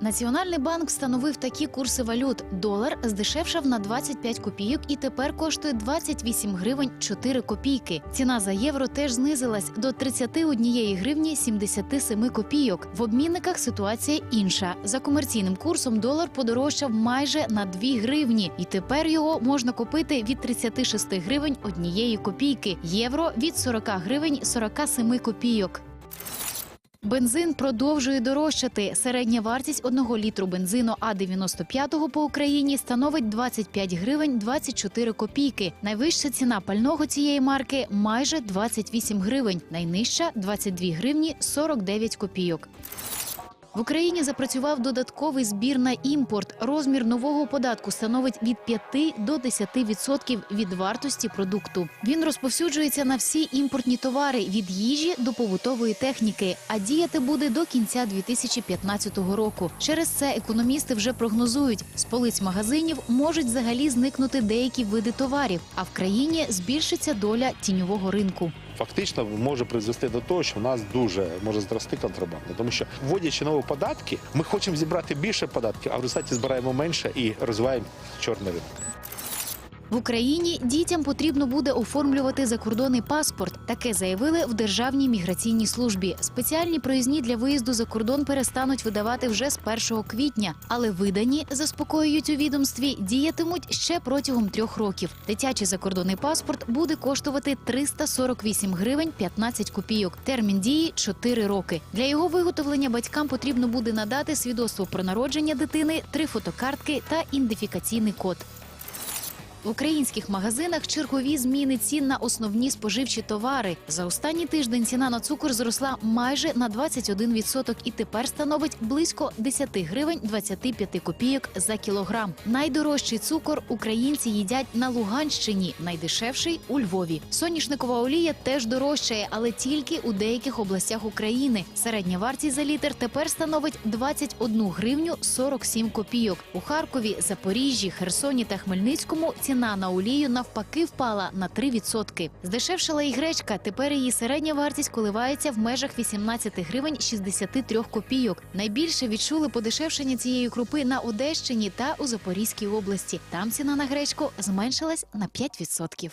Національний банк встановив такі курси валют. Долар здешевшав на 25 копійок і тепер коштує 28 гривень 4 копійки. Ціна за євро теж знизилась до 31 гривні 77 копійок. В обмінниках ситуація інша. За комерційним курсом долар подорожчав майже на 2 гривні, і тепер його можна купити від 36 гривень 1 копійки. Євро від 40 гривень 47 копійок. Бензин продовжує дорожчати. Середня вартість одного літру бензину А95 по Україні становить 25 гривень 24 копійки. Найвища ціна пального цієї марки майже 28 гривень, найнижча 22 гривні 49 копійок. В Україні запрацював додатковий збір на імпорт. Розмір нового податку становить від 5 до 10% від вартості продукту. Він розповсюджується на всі імпортні товари від їжі до побутової техніки, а діяти буде до кінця 2015 року. Через це економісти вже прогнозують, з полиць магазинів можуть взагалі зникнути деякі види товарів, а в країні збільшиться доля тіньового ринку. Фактично може призвести до того, що в нас дуже може зрости контрабанда, тому що вводячи нові податки, ми хочемо зібрати більше податків, а в результаті збираємо менше і розвиваємо чорний ринок. В Україні дітям потрібно буде оформлювати закордонний паспорт. Таке заявили в Державній міграційній службі. Спеціальні проїзні для виїзду за кордон перестануть видавати вже з 1 квітня, але видані заспокоюють у відомстві діятимуть ще протягом трьох років. Дитячий закордонний паспорт буде коштувати 348 гривень 15 копійок. Термін дії 4 роки. Для його виготовлення батькам потрібно буде надати свідоцтво про народження дитини, три фотокартки та ідентифікаційний код. В українських магазинах чергові зміни цін на основні споживчі товари. За останній тиждень ціна на цукор зросла майже на 21% і тепер становить близько 10 гривень 25 копійок за кілограм. Найдорожчий цукор українці їдять на Луганщині, найдешевший у Львові. Соняшникова олія теж дорожчає, але тільки у деяких областях України. Середня вартість за літр тепер становить 21 гривню 47 копійок. У Харкові, Запоріжжі, Херсоні та Хмельницькому ціна на олію навпаки впала на 3%. Здешевшила і гречка. Тепер її середня вартість коливається в межах 18 гривень 63 копійок. Найбільше відчули подешевшення цієї крупи на Одещині та у Запорізькій області. Там ціна на гречку зменшилась на 5%.